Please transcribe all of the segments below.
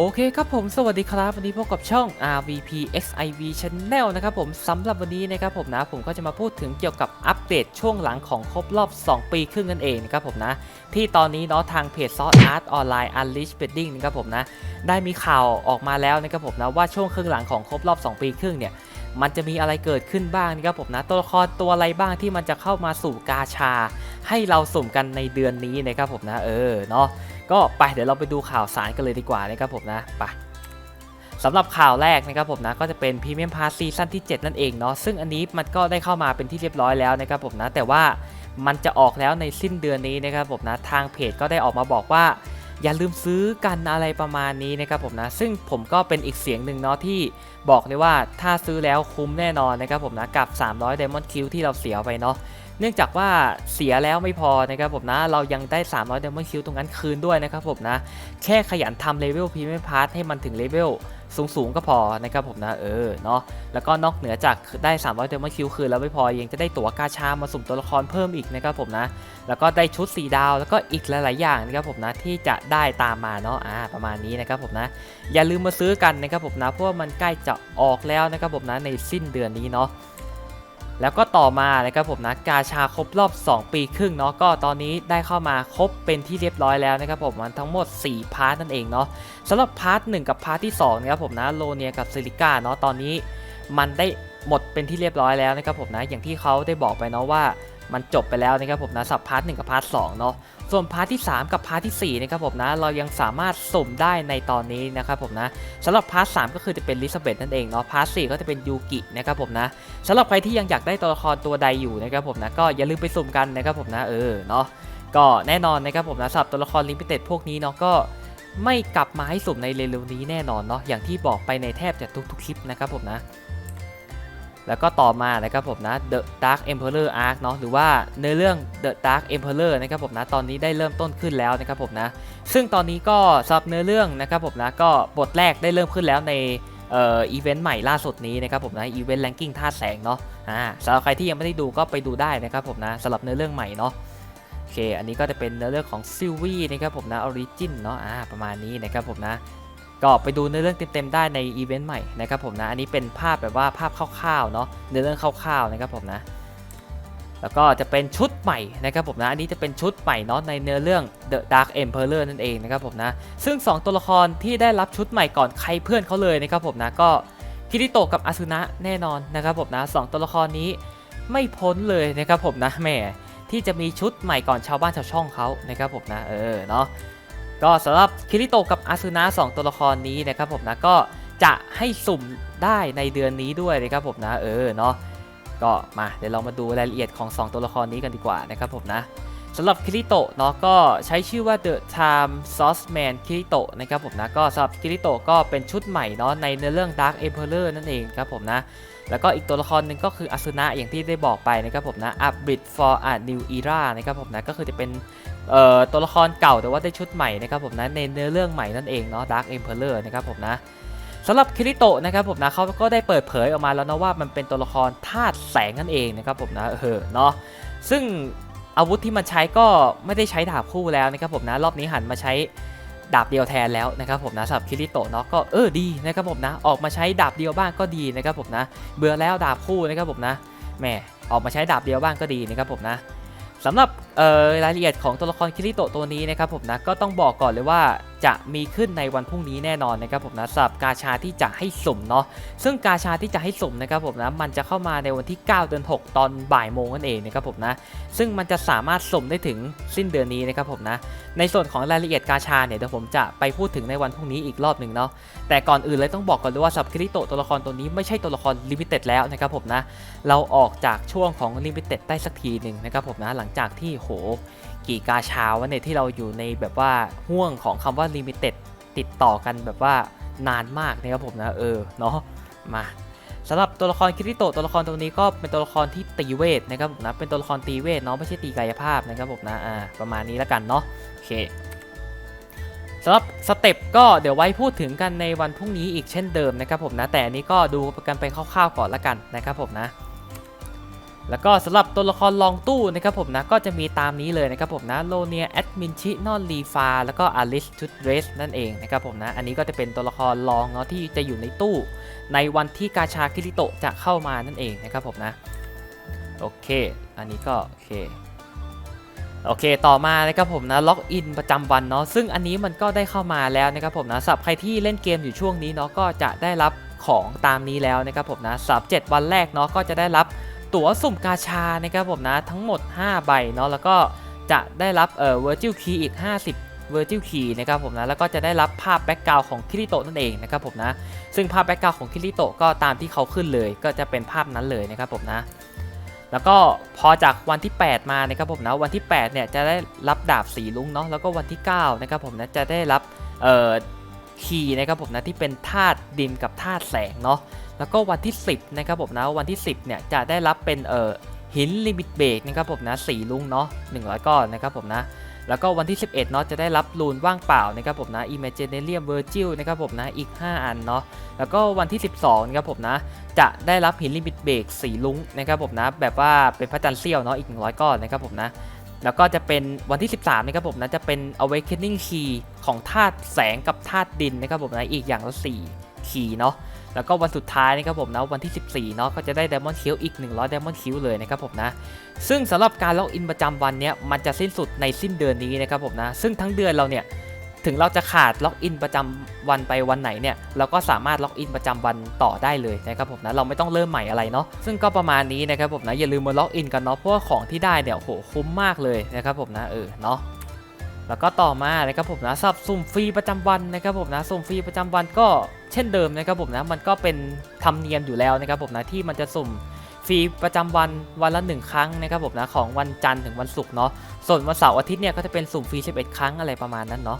โอเคครับผมสวัสดีครับวันนี้พบกับช่อง RVP XIV Channel นะครับผมสำหรับวันนี้นะครับผมนะผมก็จะมาพูดถึงเกี่ยวกับอัปเดตช่วงหลังของครบรอบ 2 ปีครึ่งนั่นเองนะครับผมนะที่ตอนนี้เนาะทางเพจซอสอาร์ตออนไลน์ Unleash Wedding นะครับผมนะได้มีข่าวออกมาแล้วนะครับผมนะว่าช่วงครึ่งหลังของครบรอบ 2 ปีครึ่งเนี่ยมันจะมีอะไรเกิดขึ้นบ้างนะครับผมนะตัวละครตัวอะไรบ้างที่มันจะเข้ามาสู่กาชา ให้เราสุ่มกันในเดือนนี้นะครับผมนะเออเนาะ ก็ไปเดี๋ยวเราไปดูข่าวสารกันเลยดีกว่านะครับผมนะไปสำหรับข่าวแรกนะครับผมนะก็จะเป็นพรีเมียมพาร์ซีซั่นที่ 7 นั่นเองเนาะซึ่งอันนี้มันก็ได้เข้ามาเป็นที่เรียบร้อยแล้วนะครับผมนะแต่ว่ามันจะออกแล้วในสิ้นเดือนนี้นะครับผมนะทางเพจก็ได้ออกมาบอกว่า อย่าลืมซื้อกันอะไรประมาณนี้นะครับผมนะซึ่งผมก็เป็นอีกเสียงหนึ่งเนาะที่บอกเลยว่าถ้าซื้อแล้วคุ้มแน่นอนนะครับผมนะกับ 300 Diamond Q ที่เราเสียไปเนาะ เนื่องจากว่าเสียแล้วไม่พอนะครับผมนะเรายังได้ 300 Diamond Q ตรงนั้นคืนด้วยนะครับผมนะแค่ขยันทำเลเวลพรีเมียมพาร์ทให้มันถึงเลเวลสูงๆก็พอนะครับผมนะเออเนาะแล้วก็นอกเหนือจากได้ 300 Diamond Q คืนแล้วไม่พอยังจะได้ตั๋วกาชามาสุ่มตัวละครเพิ่มอีกนะครับผมนะแล้วก็ได้ชุด4ดาวแล้วก็อีกหลายๆอย่างนะครับผมนะที่จะได้ตามมาเนาะอ่าประมาณนี้นะครับผมนะอย่าลืมมาซื้อกันนะครับผมนะเพราะว่ามันใกล้จะออกแล้วนะครับผมนะในสิ้นเดือนนี้เนาะ แล้วก็ต่อมานะครับผมนะกาชาครบรอบ 2 ปีครึ่งเนาะก็ตอนนี้ได้เข้ามาครบเป็นที่เรียบร้อยแล้วนะครับผมมันทั้งหมด 4 พาร์ทนั่นเองเนาะสำหรับพาร์ท1กับพาร์ทที่2นะครับผมนะโลเนียกับซิลิก้าเนาะตอนนี้มันได้หมดเป็นที่เรียบร้อยแล้วนะครับผมนะอย่างที่เขาได้บอกไปเนาะว่ามันจบไปแล้วนะครับผมนะสับพาร์ทหนึ่งกับพาร์ทสองเนาะ ส่วนพาร์ทที่ 3 กับพาร์ทที่4นะครับผมนะเรายังสามารถสุ่มได้ในตอนนี้นะครับผมนะสำหรับพาร์ทสก็คือจะเป็นลิซาเบธนั่นเองเนาะพาร์ทสก็จะเป็นยูกินะครับผมนะสำหรับใครที่ยังอยากได้ตัวละครตัวใดอยู่นะครับผมนะก็อย่าลืมไปสุ่มกันนะครับผมนะเออเนาะก็แน่นอนนะครับผมนะสำหรับตัวละครลิมิเต็ดพวกนี้เนาะก็ไม่กลับมาให้สุ่มในเร็วๆนี้แน่นอนเนาะอย่างที่บอกไปในแทบจะทุกๆคลิปนะครับผมนะ แล้วก็ต่อมานะครับผมนะ The Dark Emperor Arc เนาะหรือว่าในเรื่อง The Dark Emperor นะครับผมนะตอนนี้ได้เริ่มต้นขึ้นแล้วนะครับผมนะซึ่งตอนนี้ก็สำหรับเนื้อเรื่องนะครับผมนะก็บทแรกได้เริ่มขึ้นแล้วในเอ่ออีเวนต์ใหม่ล่าสุดนี้นะครับผมนะอีเวนต์แรงกิ้งท่าแสงเนาะอ่าสำหรับใครที่ยังไม่ได้ดูก็ไปดูได้นะครับผมนะสำหรับเนื้อเรื่องใหม่เนาะโอเค อันนี้ก็จะเป็นเนื้อเรื่องของซิลวี่นะครับผมนะออริจินเนาะอ่าประมาณนี้นะครับผมนะ ก็ไปดูเนื้อเรื่องเต็มๆได้ในอีเวนต์ใหม่นะครับผมนะอันนี้เป็นภาพแบบว่าภาพคร่าวๆเนาะเนื้อเรื่องคร่าวๆนะครับผมนะแล้วก็จะเป็นชุดใหม่นะครับผมนะอันนี้จะเป็นชุดใหม่เนาะในเนื้อเรื่อง The Dark Emperor นั่นเองนะครับผมนะซึ่ง 2 ตัวละครที่ได้รับชุดใหม่ก่อนใครเพื่อนเขาเลยนะครับผมนะก็คิริโตะกับอาซุนะแน่นอนนะครับผมนะสองตัวละครนี้ไม่พ้นเลยนะครับผมนะแหมที่จะมีชุดใหม่ก่อนชาวบ้านชาวช่องเขานะครับผมนะเออเนาะ ก็สำหรับคิริโตกับอาซุนะสองตัวละครนี้นะครับผมนะก็จะให้สุ่มได้ในเดือนนี้ด้วยนะครับผมนะเออเนาะก็มาเดี๋ยวเรามาดูรายละเอียดของ 2 ตัวละครนี้กันดีกว่านะครับผมนะสำหรับคิริโตเนาะก็ใช้ชื่อว่า The Time Sauce Man คิริโตนะครับผมนะก็สำหรับคิริโตก็เป็นชุดใหม่เนาะในเนื้อเรื่อง Dark Emperor นั่นเองครับผมนะแล้วก็อีกตัวละครหนึ่งก็คืออาซุนะอย่างที่ได้บอกไปนะครับผมนะ A Bridge for a New Era นะครับผมนะก็คือจะเป็น ตัวละครเก่าแต่ว่าได้ชุดใหม่นะครับผมนะในเนื้อเรื่องใหม่นั่นเองเนาะ Dark Emperor นะครับผมนะสำหรับคิริโตะนะครับผมนะเขาก็ได้เปิดเผยออกมาแล้วนะว่ามันเป็นตัวละครธาตุแสงนั่นเองนะครับผมนะเออเนาะซึ่งอาวุธที่มันใช้ก็ไม่ได้ใช้ดาบคู่แล้วนะครับผมนะรอบนี้หันมาใช้ดาบเดียวแทนแล้วนะครับผมนะสำหรับคิริโตะเนาะก็เออดีนะครับผมนะออกมาใช้ดาบเดียวบ้างก็ดีนะครับผมนะเบื่อแล้วดาบคู่นะครับผมนะแหมออกมาใช้ดาบเดียวบ้างก็ดีนะครับผมนะ สำหรับรายละเอียดของตัวละครคิริโตะตัวนี้นะครับผมนะก็ต้องบอกก่อนเลยว่าจะมีขึ้นในวันพรุ่งนี้แน่นอนนะครับผมนะสำหรับกาชาที่จะให้สุ่มเนาะซึ่งกาชาที่จะให้สุ่มนะครับผมนะมันจะเข้ามาในวันที่ 9 เดือน 6 ตอนบ่ายโมงนั่นเองนะครับผมนะซึ่งมันจะสามารถสุ่มได้ถึงสิ้นเดือนนี้นะครับผมนะในส่วนของรายละเอียดกาชาเนี่ยเดี๋ยวผมจะไปพูดถึงในวันพรุ่งนี้อีกรอบหนึ่งเนาะแต่ก่อนอื่นเลยต้องบอกก่อนเลยว่าสับคิริโตตัวละครตัวนี้ไม่ใช่ตัวละครลิมิเต็ดแล้วนะครับผมนะเราออกจากช่วงของลิมิเต็ดได้สักทีหนึ่งนะครับผมนะหลังจากที่โหกี่กาชาวะเนี่ยที่เราอยู่ในแบบว่าห่วงของคำว่าลิมิเต็ดติดต่อกันแบบว่านานมากนะครับผมนะเออเนาะมาสำหรับตัวละครคิริโตตัวละครตัวนี้ก็เป็นตัวละครที่ตีเวทนะครับผมนะเป็นตัวละครตีเวทเนาะไม่ใช่ตีกายภาพนะครับผมนะอ่าประมาณนี้แล้วกันเนาะโอเคสำหรับสเต็ปก็เดี๋ยวไว้พูดถึงกันในวันพรุ่งนี้อีกเช่นเดิมนะครับผมนะแต่อันนี้ก็ดูกันไปคร่าวๆก่อนละกันนะครับผมนะ แล้วก็สำหรับตัวละครลองตู้นะครับผมนะก็จะมีตามนี้เลยนะครับผมนะโลเนียแอดมินชินอนลีฟาแล้วก็อลิสชุดเรสนั่นเองนะครับผมนะอันนี้ก็จะเป็นตัวละครลองเนาะที่จะอยู่ในตู้ ในวันที่กาชาคิริโตจะเข้ามานั่นเองนะครับผมนะโอเค อันนี้ก็โอเคโอเค ต่อมานะครับผมนะล็อกอินประจำวันเนาะซึ่งอันนี้มันก็ได้เข้ามาแล้วนะครับผมนะสำหรับใครที่เล่นเกมอยู่ช่วงนี้เนาะก็จะได้รับของตามนี้แล้วนะครับผมนะสำหรับ7วันแรกเนาะก็จะได้รับ ตั๋วสุ่มกาชานะครับผมนะทั้งหมด 5 ใบเนาะแล้วก็จะได้รับเอ่อ virtual key อีก 50 virtual key นะครับผมนะแล้วก็จะได้รับภาพแบ็กกราวของคิริโตะนั่นเองนะครับผมนะซึ่งภาพแบ็กกราวของคิริโตะก็ตามที่เขาขึ้นเลย ก็จะเป็นภาพนั้นเลยนะครับผมนะแล้วก็พอจากวันที่ 8 มานะครับผมนะวันที่ 8 เนี่ยจะได้รับดาบสีลุงเนาะแล้วก็วันที่ 9 นะครับผมนะจะได้รับเอ่อ คีนะครับผมนะที่เป็นธาตุดินกับธาตุแสงเนาะแล้วก็วันที่ 10นะครับผมนะวันที่ 10เนี่ยจะได้รับเป็นเอ่อหินลิมิตเบรกนะครับผมนะสีลุงเนาะ100ก้อนนะครับผมนะแล้วก็วันที่ 11เนาะจะได้รับรูนว่างเปล่านะครับผมนะ Imaginarium Virgil นะครับผมนะอีก 5 อันเนาะแล้วก็วันที่ 12นะครับผมนะจะได้รับหินลิมิตเบรกสีลุงนะครับผมนะแบบว่าเป็นพระจันทร์เสี้ยวเนาะอีก 100 ก้อนนะครับผมนะ แล้วก็จะเป็นวันที่ 13นะครับผมนะจะเป็น Awakening Key ของธาตุแสงกับธาตุดินนะครับผมนะอีกอย่างละ4คีย์เนาะแล้วก็วันสุดท้ายนะครับผมนะวันที่ 14เนาะก็จะได้ Diamond Q อีก 100 Diamond Q เลยนะครับผมนะซึ่งสำหรับการล็อกอินประจำวันเนี้ยมันจะสิ้นสุดในสิ้นเดือนนี้นะครับผมนะซึ่งทั้งเดือนเราเนี่ย ถึงเราจะขาดล็อกอินประจำวันไปวันไหนเนี่ยเราก็สามารถล็อกอินประจำวันต่อได้เลยนะครับผมนะเราไม่ต้องเริ่มใหม่อะไรเนาะซึ่งก็ประมาณนี้นะครับผมนะอย่าลืมมาล็อกอินกันเนาะเพราะว่าของที่ได้เนี่ยโหคุ้มมากเลยนะครับผมนะเออเนาะแล้วก็ต่อมานะครับผมนะสับสุ่มฟรีประจำวันนะครับผมนะสุ่มฟรีประจำวันก็เช่นเดิมนะครับผมนะมันก็เป็นธรรมเนียมอยู่แล้วนะครับผมนะที่มันจะสุ่มฟรีประจำวันวันละหนึ่งครั้งนะครับผมนะของวันจันทร์ถึงวันศุกร์เนาะส่วนวันเสาร์อาทิตย์เนี่ยก็จะเป็นสุ่มฟรี11 ครั้งอะไรประมาณนั้นเนาะ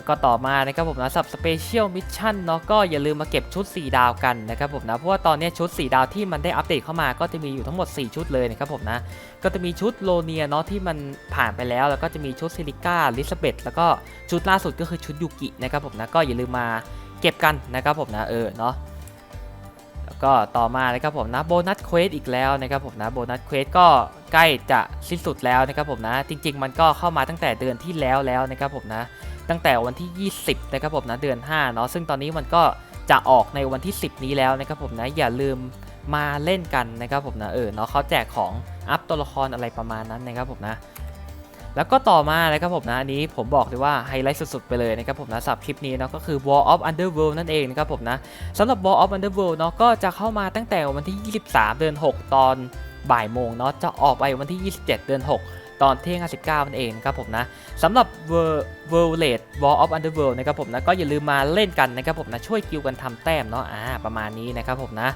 แล้วก็ต่อมานะครับผมนะสับสเปเชียลมิชชั่นเนาะก็อย่าลืมมาเก็บชุด 4 ดาวกันนะครับผมนะเพราะว่าตอนนี้ชุด 4 ดาวที่มันได้อัปเดตเข้ามาก็จะมีอยู่ทั้งหมด 4 ชุดเลยนะครับผมนะก็จะมีชุดโลเนียเนาะที่มันผ่านไปแล้ว แล้วก็จะมีชุดซิลิก้าลิซาเบตแล้วก็ชุดล่าสุดก็คือชุดยูกินะครับผมนะก็อย่าลืมมาเก็บกันนะครับผมนะเออเนาะ ก็ต่อมานะครับผมนะโบนัสเควสอีกแล้วนะครับผมนะโบนัสเควสก็ใกล้จะสิ้นสุดแล้วนะครับผมนะ จริง ๆ มันก็เข้ามาตั้งแต่เดือนที่แล้วแล้วนะครับผมนะตั้งแต่วันที่ 20นะครับผมนะเดือน5เนาะซึ่งตอนนี้มันก็จะออกในวันที่ 10 นี้แล้วนะครับผมนะอย่าลืมมาเล่นกันนะครับผมนะเออเนาะเขาแจกของอัพตัวละครอะไรประมาณนั้นนะครับผมนะ แล้วก็ต่อมานะครับผมนะอันนี้ผมบอกเลยว่าไฮไลท์สุดๆไปเลยนะครับผมนะสับคลิปนี้เนาะก็คือ War of Underworld นั่นเองนะครับผมนะสำหรับ War of Underworld เนาะก็จะเข้ามาตั้งแต่วันที่ 23 เดือน 6 ตอนบ่ายโมงเนาะจะออกไปวันที่ 27 เดือน 6ตอนเที่ยง59นั่นเองนะครับผมนะสำหรับ World World Raid War of Underworld นะครับผมนะก็อย่าลืมมาเล่นกันนะครับผมนะช่วยกิวกันทำแต้มเนาะอ่าประมาณนี้นะครับผมนะ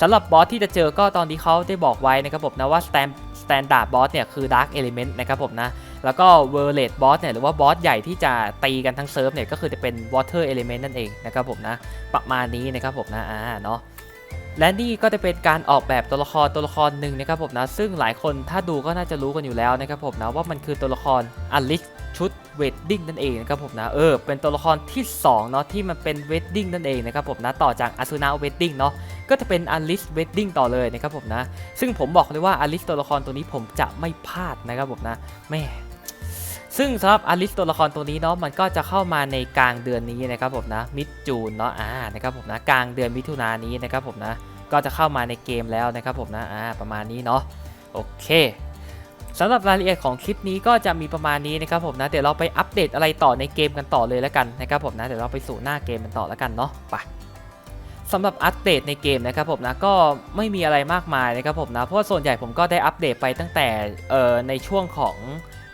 สำหรับบอสที่จะเจอก็ตอนที่เขาได้บอกไว้นะครับผมนะว่า stand standard boss เนี่ยคือ dark element นะครับผมนะ แล้วก็ world boss เนี่ยหรือว่าบอสใหญ่ที่จะตีกันทั้งเซิร์ฟเนี่ยก็คือจะเป็น water element นั่นเองนะครับผมนะประมาณนี้นะครับผมนะอ่าเนาะและนี่ก็จะเป็นการออกแบบตัวละครตัวละครหนึ่งนะครับผมนะซึ่งหลายคนถ้าดูก็น่าจะรู้กันอยู่แล้วนะครับผมนะว่ามันคือตัวละครอลิสชุดเวดดิ้งนั่นเองนะครับผมนะเออเป็นตัวละครที่สองเนาะที่มันเป็นเวดดิ้งนั่นเองนะครับผมนะต่อจากอาซูนาเวดดิ้งเนาะก็จะเป็นอลิสเวดดิ้งต่อเลยนะครับผมนะซึ่งผมบอกเลยว่าอลิสตัวละครตัวนี้ผมจะไม่พลาดนะครับผมนะแม่ ซึ่งสำหรับอลิสตัวละครตัวนี้เนาะมันก็จะเข้ามาในกลางเดือนนี้นะครับผมนะมิดจูนเนาะอ่านะครับผมนะกลางเดือนมิถุนายนนี้นะครับผมนะก็จะเข้ามาในเกมแล้วนะครับผมนะอ่าประมาณนี้เนาะโอเคสำหรับรายละเอียดของคลิปนี้ก็จะมีประมาณนี้นะครับผมนะเดี๋ยวเราไปอัปเดตอะไรต่อในเกมกันต่อเลยแล้วกันนะครับผมนะเดี๋ยวเราไปสู่หน้าเกมกันต่อแล้วกันเนาะไปสำหรับอัปเดตในเกมนะครับผมนะก็ไม่มีอะไรมากมายนะครับผมนะเพราะว่าส่วนใหญ่ผมก็ได้อัปเดตไปตั้งแต่เอ่อในช่วงของ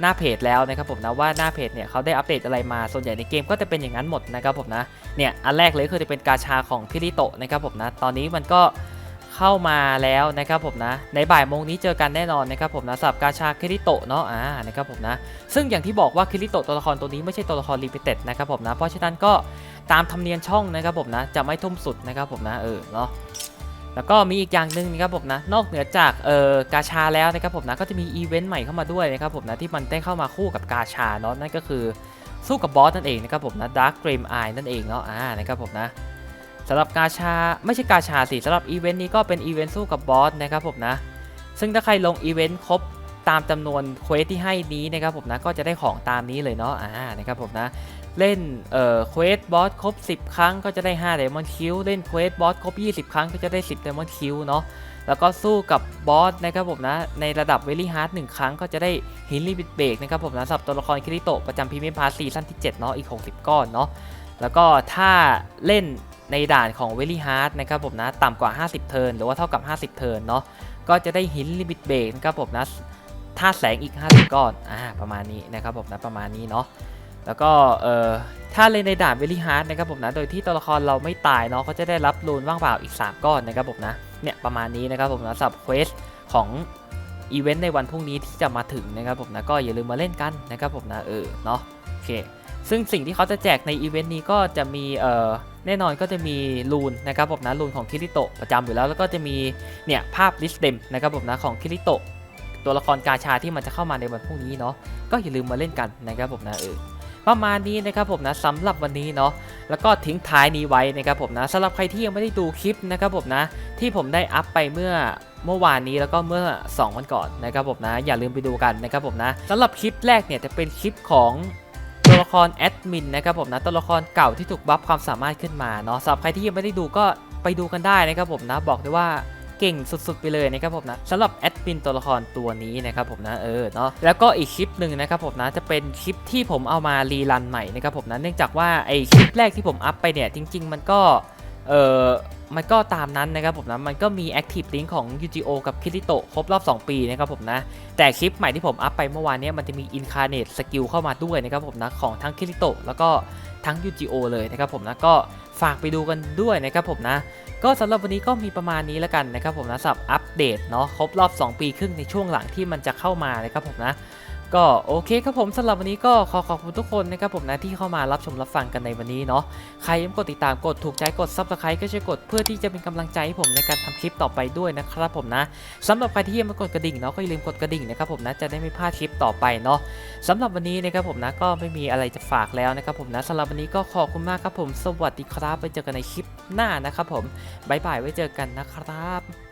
หน้าเพจแล้วนะครับผมนะว่าหน้าเพจเนี่ยเขาได้อัปเดตอะไรมาส่วนใหญ่ในเกมก็จะเป็นอย่างนั้นหมดนะครับผมนะเนี่ยอันแรกเลยคือจะเป็นกาชาของพิริโตะนะครับผมนะตอนนี้มันก็เข้ามาแล้วนะครับผมนะในบ่ายโมงนี้เจอกันแน่นอนนะครับผมนะสำหรับกาชาคิริโตะเนาะอ่านะครับผมนะซึ่งอย่างที่บอกว่าคิริโตะตัวละครตัวนี้ไม่ใช่ตัวละครรีพิเต็ดนะครับผมนะเพราะฉะนั้นก็ตามธรรมเนียมช่องนะครับผมนะจะไม่ทุ่มสุดนะครับผมนะเออเนาะ แล้วก็มีอีกอย่างหนึ่งนะครับผมนะนอกเหนือจากเออกาชาแล้วนะครับผมนะก็จะมีอีเวนต์ใหม่เข้ามาด้วยนะครับผมนะที่มันได้เข้ามาคู่กับกาชาเนาะนั่นก็คือสู้กับบอสนั่นเองนะครับผมนะดาร์กเกรมไอนั่นเองเนาะอ่านะครับผมนะสำหรับกาชาไม่ใช่กาชาสิสำหรับอีเวนต์นี้ก็เป็นอีเวนต์สู้กับบอสนะครับผมนะซึ่งถ้าใครลงอีเวนต์ครบตามจำนวนเควสที่ให้นี้นะครับผมนะก็จะได้ของตามนี้เลยเนาะอ่านะครับผมนะ เล่นเอ่อเควสบอสครบ 10 ครั้งก็จะได้5 Diamond Q เล่นเควสบอสครบ 20 ครั้งก็จะได้ 10 Diamond Q เนาะแล้วก็สู้กับบอสนะครับผมนะในระดับเวลี่ฮาร์ดหนึ่งครั้งก็จะได้ฮินลี่บิดเบรกนะครับผมนะสำหรับตัวละครคิริโตะประจำพรีเมียมพาร์ซีซั่นที่ 7 เนาะอีก 60 ก้อนเนาะแล้วก็ถ้าเล่นในด่านของเวลี่ฮาร์ดนะครับผมนะต่ำกว่า 50 เทิร์นหรือว่าเท่ากับ 50 เทิร์นเนาะก็จะได้ฮินลิมิตเบรกนะครับผมนะท่าแสงอีก 50 ก้อนอ่าประมาณนี้นะครับผมนะประมาณนี้เนาะ แล้วก็เอ่อถ้าเล่นในด่านเวลี่ฮาร์ดนะครับผมนะโดยที่ตัวละครเราไม่ตายเนาะก็จะได้รับรูนว่างเปล่าอีก 3 ก้อนนะครับผมนะเนี่ยประมาณนี้นะครับผมนะสำหรับเควสของอีเวนต์ในวันพรุ่งนี้ที่จะมาถึงนะครับผมนะก็อย่าลืมมาเล่นกันนะครับผมนะเออเนาะโอเคซึ่งสิ่งที่เขาจะแจกในอีเวนต์นี้ก็จะมีเอ่อแน่นอนก็จะมีรูนนะครับผมนะรูนของคิริโตะประจำอยู่แล้ว แล้วก็จะมีเนี่ยภาพลิสต์เดมนะครับผมนะของคิริโตะตัวละครกาชาที่มันจะเข้ามาในวันพรุ่งนี้เนาะก็อย่าลืมมาเล่นกันนะครับผมนะเออ ประมาณนี้นะครับผมนะสำหรับวันนี้เนาะแล้วก็ทิ้งท้ายนี้ไว้นะครับผมนะสำหรับใครที่ยังไม่ได้ดูคลิปนะครับผมนะที่ผมได้อัพไปเมื่อเมื่อวานนี้แล้วก็เมื่อ 2 วันก่อนนะครับผมนะอย่าลืมไปดูกันนะครับผมนะสำหรับคลิปแรกเนี่ยจะเป็นคลิปของตัวละครแอดมินนะครับผมนะตัวละครเก่าที่ถูกบัฟความสามารถขึ้นมาเนาะสำหรับใครที่ยังไม่ได้ดูก็ไปดูกันได้นะครับผมนะบอกได้ว่า เก่งสุดๆไปเลยนะครับผมนะสำหรับแอดมินตัวละครตัวนี้นะครับผมนะเออเนาะแล้วก็อีกคลิปหนึ่งนะครับผมนะจะเป็นคลิปที่ผมเอามารีรันใหม่นะครับผมนะเนื่องจากว่าไอคลิปแรกที่ผมอัพไปเนี่ยจริง ๆ มันก็เออมันก็ตามนั้นนะครับผมนะ มันก็มี Active Link ของ UGO กับคิริโตครบรอบ 2 ปีนะครับผมนะ แต่คลิปใหม่ที่ผมอัพไปเมื่อวานเนี้มันจะมี Incarnate Skill เข้ามาด้วยนะครับผมนะ ของทั้งคิริโตแล้วก็ทั้ง UGO เลยนะครับผมนะ ก็ ฝากไปดูกันด้วยนะครับผมนะ ก็สำหรับวันนี้ก็มีประมาณนี้แล้วกันนะครับผมนะสำหรับอัปเดตเนาะครบรอบ 2 ปีครึ่งในช่วงหลังที่มันจะเข้ามานะครับผมนะ ก็โอเคครับผมสำหรับวันนี้ก็ขอขอบคุณทุกคนนะครับผมนะที่เข้ามารับชมรับฟังกันในวันนี้เนาะใครยังไม่กดติดตามกดถูกใจกด Subscribe ก็ช่วยกดเพื่อที่จะเป็นกำลังใจให้ผมในการทำคลิปต่อไปด้วยนะครับผมนะสำหรับใครที่ยังไม่กดกระดิ่งเนาะก็อย่าลืมกดกระดิ่งนะครับผมนะจะได้ไม่พลาดคลิปต่อไปเนาะสำหรับวันนี้นะครับผมนะก็ไม่มีอะไรจะฝากแล้วนะครับผมนะสำหรับวันนี้ก็ขอบคุณมากครับผม สวัสดีครับไว้เจอกันในคลิปหน้านะครับผมบ๊ายบายไว้เจอกันนะครับ